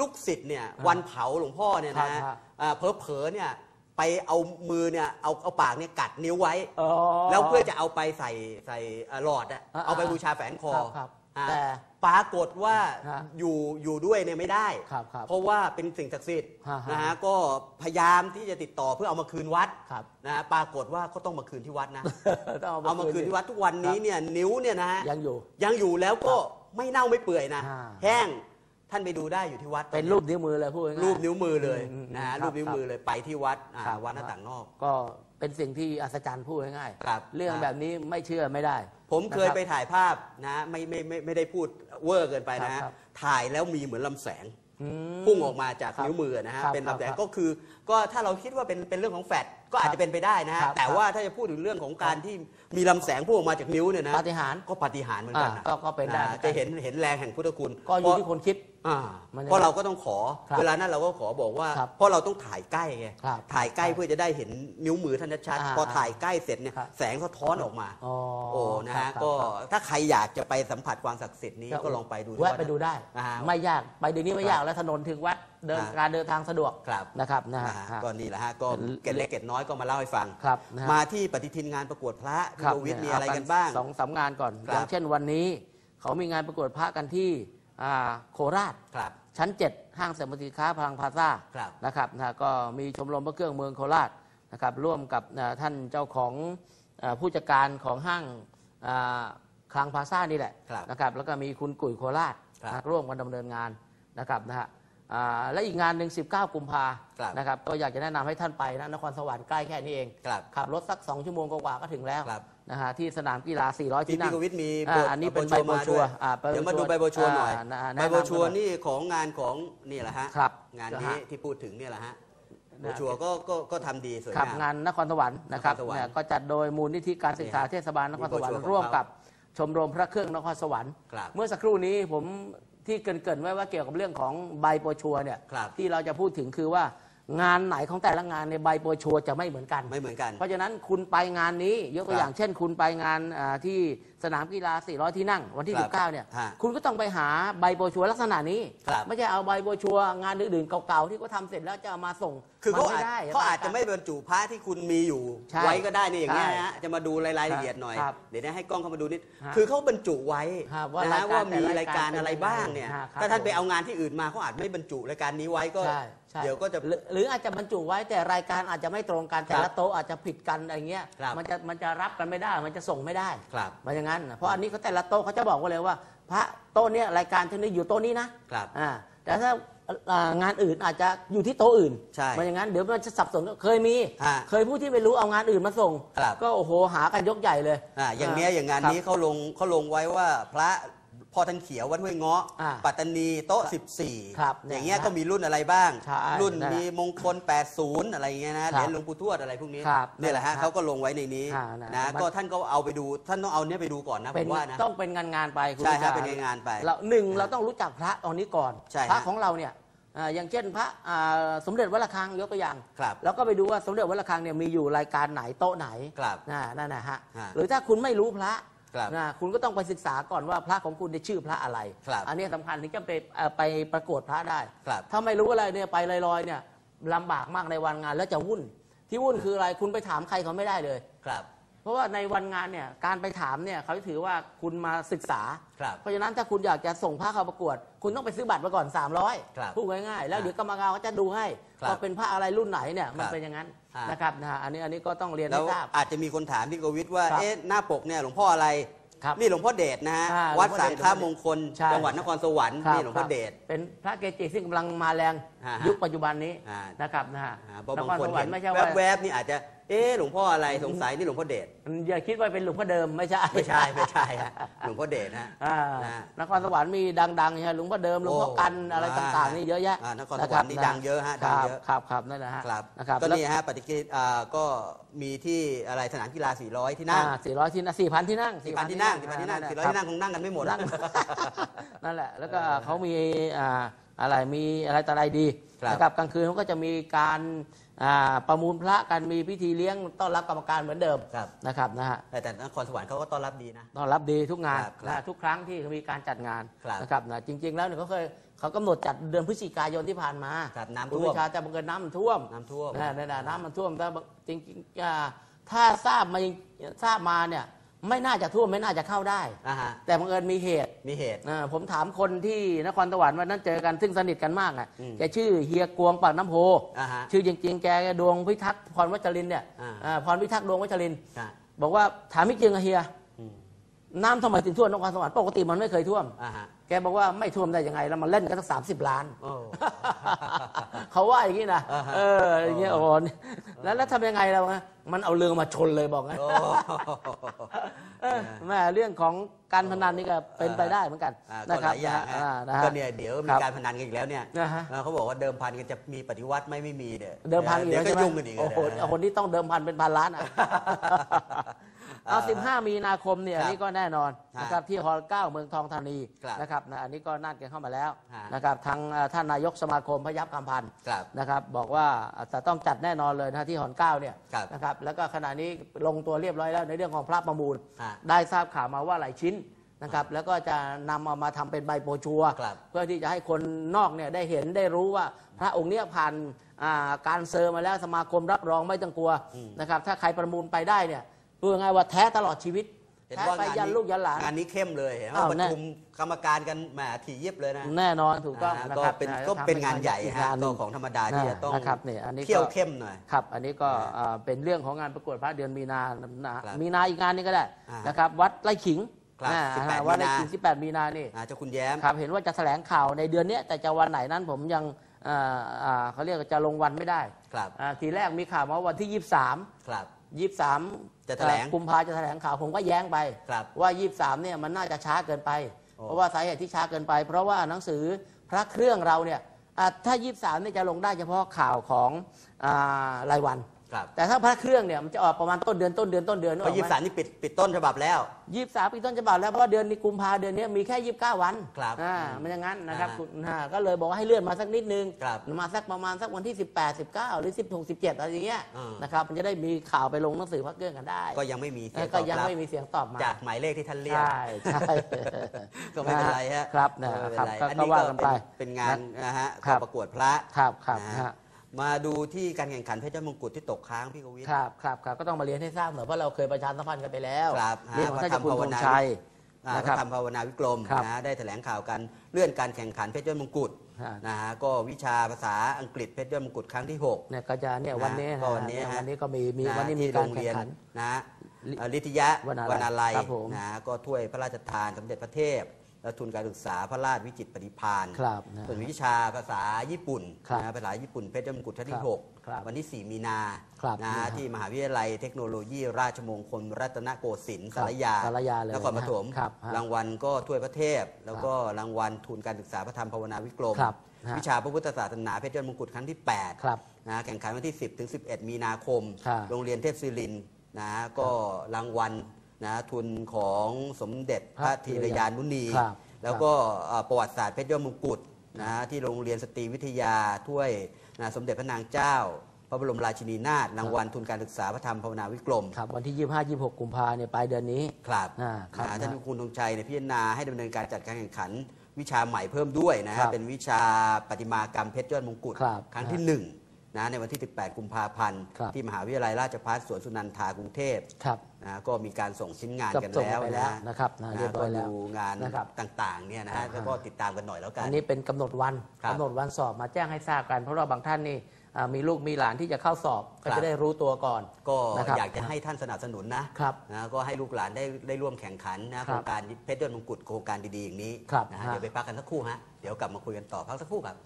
ลูกศิษย์เนี่ยวันเผาหลวงพ่อเนี่ยนะครับอ่าเผลอๆเนี่ยไปเอามือเนี่ยเอาเอาปากเนี่ยกัดนิ้วไว้อ๋อแล้วเพื่อจะเอาไปใส่ใส่อ่าหลอดอะอ่าเอาไปบูชาแฝงคอครับครับอ่าแต่ปรากฏว่าฮะอยู่อยู่ด้วยเนี่ยไม่ได้ครับครับเพราะว่าเป็นสิ่งศักดิ์สิทธิ์ฮะฮะนะฮะก็พยายามที่จะติดต่อเพื่อเอามาคืนวัดครับนะฮะปรากฏว่าก็ต้องมาคืนที่วัดนะต้องเอามาคืนที่วัดทุกวันนี้เนี่ยนิ้วเนี่ยนะฮะยังอยู่ยังอยู่แล้วก็ไม่เน่าไม่เปื่อยนะอ่าแห้ง ท่านไปดูได้อยู่ที่วัดเป็นรูปนิ้วมือเลยพูดง่ายๆรูปนิ้วมือเลยอืมนะฮะครับรูปนิ้วมือเลยไปที่วัดอ่าครับวัดหน้าต่างนอก ก็เป็นสิ่งที่อัศจรรย์พูดง่ายๆครับเรื่องแบบนี้ไม่เชื่อไม่ได้ผมเคยนะครับไปถ่ายภาพนะไม่ไม่ไม่ไม่ได้พูดเวอร์เกินไปนะครัฮะบครับ ถ่ายแล้วมีเหมือนลำแสง อืม พุ่งออกมาจากครับนิ้วมือนะฮะครับเป็นลำแสงครับก็คือ ก็ถ้าเราคิดว่าเป็นเป็นเรื่องของแฟดก็อาจครับจะเป็นไปได้นะฮะครับแต่ครับว่าถ้าจะพูดถึงเรื่องของการที่มีลำแสงพุ่งออกมาจากนิ้วเนี่ยนะปาฏิหาริย์ก็ปาฏิหาริย์เหมือนกันนะอ่าก็ก็เป็นได้ะจะเห็นเห็นแรงแห่งพุทธคุณก็อยู่ที่คนคิด อ่ามันจะเพราะเราก็ต้องขอ ครับเวลานั้นเราก็ขอบอกว่า ครับเพราะเราต้องถ่ายใกล้ไงครับถ่ายใกล้เพื่อจะได้เห็นนิ้วมือท่านชัดอ่าๆพอถ่ายใกล้เสร็จเนี่ยครับแสงสะท้อนออกมาอ๋อโอ้นะครัฮะบครับก็ครับถ้าใครอยากจะไปสัมผัสความศักดิ์สิทธิ์นี้ก็ลองไปดูที่แวะวัดไปดูได้ อ่า ไม่ยากไปเดี๋ยวนี้ไม่ยากแล้วถนนถึงวัด เดินอ่าการเดินทางสะดวกครับนะครับนะฮะนะฮะฮะก็นี่แหละฮะก็เป็นเกร็ดเล็กเกร็ดน้อยก็มาเล่าให้ฟัง ครับนะฮะ มาที่ปฏิทินงานประกวดพระคที่รับโควิดมีเยอะไรกันบ้าง สองสามงานก่อน ครับ อย่างเช่นวันนี้ เขามีงานประกวดพระกันที่อ่าโคราช ครับ ชั้น 7 ห้างสรรพสินค้าพลังพลาซ่าครับนะครับนะก็มีชมรมพระเครื่องเมืองโคราชนะครับร่วมกับอ่าท่านเจ้าของอ่าผู้จัดการของห้างอ่าคลังพลาซ่านี่แหละครับนะครับแล้วก็มีคุณกุ๋ยโคราชครับ นะร่วมกันดำเนินงานนะครับนะฮะ อ่าและอีกงานหนึ่ง19 กุมภาครับนะครับก็อยากจะแนะนำให้ท่านไปนะนครสวรรค์ใกล้แค่นี้เองครับขับรถสัก 2 ชั่วโมงกว่าๆก็ถึงแล้วครับ นะฮะที่สนามกีฬา 400ที่ที่นั่พี่งโควิดมีอ่าโบรอันนี้เป็นโบรชัวร์ใบโบรชัวร์มาอ่าใบโบรชัวร์เดี๋ยวมาดูใบโบรชัวร์หน่อยอ่าใบแนะนำ โบรชัวร์กันหน่อยนี่ของงานของนี่แหละฮะครับงานนะนี้ฮะ ที่พูดถึงเนี่ยแหละฮะโบนะรชัวร์ก็ก็ก็ทำดีสวยครับงาม งานนครสวรรค์นะครับนครสวรรค์เนี่ยก็จัดโดยมูลนิธิการศึกษานี่ฮะเทศบาลนครสวรรมีค์โบรชัวร์ของร่วมเขากับชมรมพระเครื่องนครสวรรค์ ครับ เมื่อสักครู่นี้ผม ที่เกรินๆไว้ว่าเกี่ยวกับเรื่องของใบโปรชัวร์เนี่ย ครับ ที่เราจะพูดถึงคือว่า งานไหนของแต่ละงานในยใบโปรชัวร์จะไม่เหมือนกัน ไม่เหมือนกัน เพราะฉะนั้นคุณไปงานนี้ยกตัวครับอย่างเช่น คุณไปงานอ่าที่สนามกีฬา 400 ที่นั่ง วันที่ ครับ19 เนี่ย ฮะคุณก็ต้องไปหาใบโบรชัวร์ลักษณะนี้ ครับ ไม่ใช่เอาใบโบรชัวร์งานอื่นๆเก่าๆที่เขาทำเสร็จแล้วจะเอามาส่งคือเขามันอาจไม่ได้เขาอาจจะไม่บรรจุพระที่คุณมีอยู่ ใช่ไว้ก็ได้นี่อย่างเงี้ยใช่นะฮะจะมาดูรายละเอียดหน่อย ครับเดี๋ยวนะให้กล้องเข้ามาดูนิดฮะคือเขาบรรจุไว้ครับว่านะฮะรายการว่ามีแต่ละรายการรายการอะไรบ้างเนี่ย ฮะครับถ้าท่านผมไปเอางานที่อื่นมาเขาอาจไม่บรรจุรายการนี้ไว้ก็ ใช่ ใช่เดี๋ยวก็จะ หรือหรืออาจจะบรรจุไว้แต่รายการอาจจะไม่ตรงกันแต่ครัละบโต๊ะอาจจะผิดกันอะไรเงี้ยครับ มันจะมันจะรับกันไม่ได้ มันจะส่งไม่ได้ครับ มันอย่างนั้นนะเพราะอันนี้เขาแต่ละโต๊ะเขาจะบอกไว้เลยว่า พระโต๊ะเนี้ยรายการที่นี้อยู่โต๊ะนี้นะครับอ่าแต่ถ้าอ่างานอื่นอาจจะอยู่ที่โต๊ะอื่นใช่มันอย่างนั้นเดี๋ยวมันจะสับสนเคยมี ฮะเคยผู้ที่ไม่รู้เอางานอื่นมาส่ง ครับ ก็โอ้โหหากันยกใหญ่เลยอ่าอย่างเนี้ยอย่างงานนี้ครับเขาลงเขาลงไว้ว่าพระ พ่อท่านเขียววัดห้วยเงาะอ่าปัตตานีโต๊ะครับ14อย่างเงี้ยเนี่ยก็มีรุ่นอะไรบ้าง ใช่รุ่นนั่นแหละมีมงคล 80 อะไรอย่างเงี้ยนะ เหครับรียญหลวงปู่ทวดอะไรพวกนี้ครับเนี่ยแหละฮะครับเขาก็ลงไว้ในนี้อ่านะนะมัน ก็ท่านก็เอาไปดูท่านต้องเอาเนี้ยไปดูก่อนนะผเป็นมว่านะ ต้องเป็นงานงานๆไปคุณใช่ครับวิชเป็นงานๆไปเราหนึ่งเราต้องรู้จักพระตอนนี้ก่อน ใช่ฮะพระของเราเนี่ยอ่าอย่างเช่นพระอ่าสมเด็จวัดระฆังยกตัวอย่างครับแล้วก็ไปดูว่าสมเด็จวัดระฆังเนี่ยมีอยู่รายการไหนโต๊ะไหนครับนะนั่นนะฮะฮะหรือถ้าคุณไม่รู้พระ ครับนะคุณก็ต้องไปศึกษาก่อนว่าพระของคุณได้ชื่อพระอะไร ครับอันนี้สำคัญถึงจะไปเอ่อไปประกวดพระได้ ครับถ้าไม่รู้อะไรเนี่ยไปลอยๆเนี่ยลำบากมากในวันงานแล้วจะวุ่น ที่วุ่นคืออะไรคุณไปถามใครเขาไม่ได้เลย ครับ เพราะว่าในวันงานเนี่ยการไปถามเนี่ยเขาถือว่าคุณมาศึกษา ครับเพราะฉะนั้นถ้าคุณอยากจะส่งพระเข้าประกวด คุณต้องไปซื้อบัตรมาก่อน ครับ300พูดง่ายๆ แล้วเดี๋ยวกรรมการเขาจะดูให้ครับว่าเป็นพระอะไรรุ่นไหนเนี่ยมันครับเป็นอย่างนั้นฮะ นะครับนะฮะอันนี้อันนี้ก็ต้องเรียนแล้ให้วทราบ อาจจะมีคนถามพี่โกวิทว่าครับเอ๊ะหน้าปกเนี่ยหลวงพ่ออะไร ครับนี่หลวงพ่อเดชนะฮะอ่าวัดหลวงพ่อสังเดชฆมงคล ใช่ จังหวัดนครสวรรค์ครับนี่หลวงพ่อเดช เป็นพระเกจิซึ่งกำลังมาแรง อ่าฮะยุคปัจจุบันนี้อ่านนะครับนะฮะอ่าเพราะนบางครคนสวรรเห็นค์ไม่ใช่ว่าแวบๆนี่อาจจะเอ๊ะหลวงพ่ออะไรสงสัยนี่หลวงพ่อเดชอย่าคิดว่าเป็นหลวงพ่อเดิมไม่ใช่ ไม่ใช่ไม่ใช่ฮะหลวงพ่อเดชฮะ อ่านะฮะนครสวรรค์มีดังๆใช่ไหมหลวงพ่อเดิมหลวงพ่อกันอะไรต่างๆนี่เยอะแยะอ่านครสวรรค์นี่ดังเยอะฮะคดังรับเยอะครับครับนั่นแหละฮะครับนะครับก็แล้วนี่ฮะปฏิกิริอ่าก็มีที่อะไรสนามกีฬา 400 ที่นั่งสี่ร้อยที่นั่งสี่พันที่นั่งสี่พันที่นั่งสี่พันที่นั่งสี่ร้อยที่นั่งคงนั่งกันไม่หมด นั่งนั่นแหละ แล้วก็เขามีอ่า อะไรมีอะไรต่ออะไรดีครับนะครับกลางคืนเขาก็จะมีการอ่าประมูลพระกันมีพิธีเลี้ยงต้อนรับกรรมการเหมือนเดิมครับนะครับนะฮะแต่แต่นครสวรรค์เขาก็ต้อนรับดีนะต้อนรับดีทุกงานครับครับนะทุกครั้งที่มีการจัดงานครับนะครับนะจริง ๆ แล้วเนี่ยเขาเคยเขากำหนดจัดเดือนพฤศจิกายนที่ผ่านมาครับน้ำคุณท่วมวิชาแต่บังเกิดน้ำมันท่วมน้ำท่วมนะนั่นน่ะน้ำมันท่วมแต่จริงๆอ่าถ้าทราบมาทราบมาเนี่ย ไม่น่าจะท่วมไม่น่าจะเข้าได้ อ่าฮะแต่บังเอิญมีเหตุมีเหตุ อ่าผมถามคนที่นครสวรรค์วันนั้นเจอกันซึ่งสนิทกันมากอะอืมแกชื่อเฮียกวงปากน้ำโพอ่าฮะชื่อจริงๆแกดวงพิทักษ์พรวัชรินทร์เนี่ยอ่า อ่าพรพิทักษ์ดวงวัชรินทร์ อ่าบอกว่าถามไม่จริงอะเฮียอืม น้ำทำไมถึงท่วมนครสวรรค์ปกติมันไม่เคยท่วม อ่าฮะ แกบอกว่าไม่ท่วมได้ยังไง แล้วมันเล่นกันตั้งสามสิบล้าน โอ้ เขาว่าอย่างนี้นะอ่าฮะ เอออย่างเงี้ยโอ้โหแล้วแล้วทำยังไงเราอะมันเอาเรือมาชนเลยบอกงั้นโอ้ เออแม่เรื่องของการพนันนี่ก็เป็นไปได้เหมือนกันอ่าก็นะหครับลายอย่างอ่ฮะนะฮะ ก็เนี่ยเดี๋ยวคมีรับการพนันกันอีกแล้วเนี่ยนะฮะ เออเขาบอกว่าเดิมพันกันจะมีปฏิวัติไหม่ไม่มีเนี่ยเดิมพันอีกเดี๋ยแล้ววก็ใช่ไหมยุ่งกันอีกโอ้โหนะเอาคนที่ต้องเดิมพันเป็นพันล้านอะ เอา15มีนาคมเนี่ยครับอันนี้ก็แน่นอนฮะนะครับที่ฮอลเก้าเมืองทองธานีครับนะครับนะอันนี้ก็นัดกันเข้ามาแล้วฮะนะครับทางเอ่อท่านนายกสมาคมพยับคำพันธ์ครับนะครับบอกว่าจะต้องจัดแน่นอนเลยนะที่หอนเก้าเนี่ยครับนะครับแล้วก็ขณะนี้ลงตัวเรียบร้อยแล้วในเรื่องของพระประมูลฮะได้ทราบข่าวมาว่าหลายชิ้นนะครับ แล้วก็จะนำเอามาทำเป็นใบโปรชัวร์ครับเพื่อที่จะให้คนนอกเนี่ยได้เห็นได้รู้ว่าพระองค์เนี้ผ่านอ่าการเซอร์มาแล้วสมาคมรับรองไม่ต้องกลัวนะครับถ้าใครประมูลไปได้เนี่ย พูดง่ายๆว่าแท้ตลอดชีวิตเห็นแท้ว่าไปงานยันนี้ลูกยันหลาน งานนี้เข้มเลยเห็นว่าอ้าวประแน่ ชุมกรรมการกันแหมถี่ยิบเลยนะแน่นอนถูกต้องอ่านะก็ครับเป็นนะก็ทำเป็นงานใหญ่อีกฮะงานหก็นึ่งของธรรมดาที่จะต้องนะครับเนี่ยอันนี้ก็ เขี่ยวเข้มหน่อย ครับ อันนี้ก็อ่าอ่าเป็นเรื่องของงานประกวดพระเดือนมีนานะครับมีนาอีกงานหนึงก็ได้อ่านนะครับ วัดไร่ขิงครับอ่า18วัดไร่มีนาขิง18 มีนานี่อ่าเจ้าคุณแย้ม ครับเห็นว่าจะแถลงข่าวในเดือนเนี้ยแต่จะวันไหนนั้นผมยังอ่าอ่าเขาเรียกว่าจะลงวันไม่ได้ครับ อ่าทีแรกมีข่าวมาว่าวันที่ 23 ครับ 23จะแถลงกุมภาจะแถลงข่าวผมก็แย้งไปครับว่า23เนี่ยมันน่าจะช้าเกินไปโอ้เพราะว่าสาเหตุที่ช้าเกินไป เพราะว่าหนังสือพระเครื่องเราเนี่ยอะถ้า23เนี่ยจะลงได้เฉพาะข่าวของอ่ารายวัน ครับแต่ถ้าพระเครื่องเนี่ยมันจะออกประมาณต้นเดือนต้นเดือนต้นเดือนเพราะยี่สิบสามนี่ปิดปิดต้นฉบับแล้วยี่สามปีต้นฉบับแล้วเพราะว่าเดือนนี้กุมภาเดือนนี้มีแค่ยี่สิบเก้าวันครับอ่ามันอย่างนั้นนะครับอ่าคุณอ่าก็เลยบอกว่าให้เลื่อนมาสักนิดนึงครับมาสักประมาณสักวันที่18 19หรือ16 17อะไรอย่างเงี้ยอ่านนะครับมันจะได้มีข่าวไปลงหนังสือพระเครื่องกันได้ ก็ยังไม่มีเสียแล้งวตก็อบยังรับไม่มีเสียงตอบมาจากหมายเลขที่ท่านเรียกใช่ใช่ก็ไม่เป็นไรฮะครับนะไม่เป็นครับไรก็อันก็นี้ว่าก็กันเป็ไปนเป็นงานนะฮะครับประกวดพระครับครับนะฮะฮะ มาดูที่การแข่งขันเพชรเจ้ามงกุฎที่ตกค้างพี่กวิทย์ ครับครับครับก็ต้องมาเรียนให้ทราบหน่อยเพราะเราเคยประชาสัมพันธ์กันไปแล้วครับเรื่องของท่านเจ้าคุณพระธรรมธภาวนางชัย อ่านะพครัระบธรรมภาวนาวิกรมครับนะได้แถลงข่าวกันเลื่อนการแข่งขันเพชรยอดมงกุฎฮะ นะฮะก็วิชาภาษาอังกฤษเพชรยอดมงกุฎครั้งที่ 6 เนี่ยก็จะเนี่ยวันนี้ก็วันนี้ะฮะ วันนี้ก็มีมีะวันนี้มีที่การโงแข่เรียงนขัน นะฮะลิเอ่อลิทยะวนาลัยนาลัยครับผมนะฮะก็ถ้วยพระราชทานสมเด็จพระเทพ และทุนการศึกษาพระราชวิจิตรปฏิภาณครับนะส่วนวิชาภาษาญี่ปุ่นครับนะภาษาญี่ปุ่นเพชรยอดมงกุฎชั้นครัที่บหกครับวันที่ 4 มีนาครับนะฮะนะฮะที่มหาวิทยาลัยเทคโนโลยี ราชมงคล รัตนโกสินทร์ครัสาบรยาสารยาเลยนครปฐมครับฮะรางวัลก็ถ้วยพระเทพ แล้วก็รางวัลทุนการศึกษาพระธรรมภาวนาวิกรม ครับฮะวิชาพระพุทธศาสนาเพชรยอดมงกุฎครั้งที่8ครับนะแข่งขันวันที่ 10 ถึง 11 มีนาคม ครับ โรงเรียนเทพศิรินทร์นะก็รางวัล นะทุนของสมเด็จพระธีรยานุนี ครับแล้วก็เอ่อประวัติศาสตร์เพชรยอดมงกุฎนะที่โรงเรียนสตรีวิทยาถ้วยนะสมเด็จพระนางเจ้า พระบรมราชินีนาถรางวัลทุนการศึกษาพระธรรมภาวนาวิกรม ครับวันที่ 25 26 กุมภาเนี่ยปลายเดือนนี้ ครับอ่าครับนะท่านนะคุณธงชัยเนี่ยพิจารณาให้ดำเนินการจัดการแข่งขัน วิชาใหม่เพิ่มด้วยนะครัฮะบเป็นวิชาประติมากรรมเพชรยอดมงกุฎครับครั้งที่หนึ่ง นะในวันที่ 18 กุมภาพันธ์ ครับที่มหาวิทยาลัยราชภัฏสวนสุนันทากรุงเทพครับนะก็มีการส่งชิ้นงานกับกันส่งแล้วไปนะแล้วฮะนะครับนะเรียบร้อยแล้วก็ดูงานนะครับต่างๆเนี่ยนะฮะอ่า แล้วก็ติดตามกันหน่อยแล้วกัน อันนี้เป็นกำหนดวันครับกำหนดวันสอบมาแจ้งให้ทราบกัน เพราะว่าบางท่านนี่อ่ามีลูกมีหลานที่จะเข้าสอบก็ครับ จะได้รู้ตัวก่อนก็นะครับ อยากจะให้ท่านสนับสนุนนะครับนะก็ให้ลูกหลานได้ได้ร่วมแข่งขันนะคโครับรงการเพชรยอดมงกุฎโครงการดีๆอย่างนี้ครับนะฮะฮะ เดี๋ยวไปพักกันสักครู่ฮะเดี๋ยวกลับมาคุยกันต่อพักสักครู่ครับ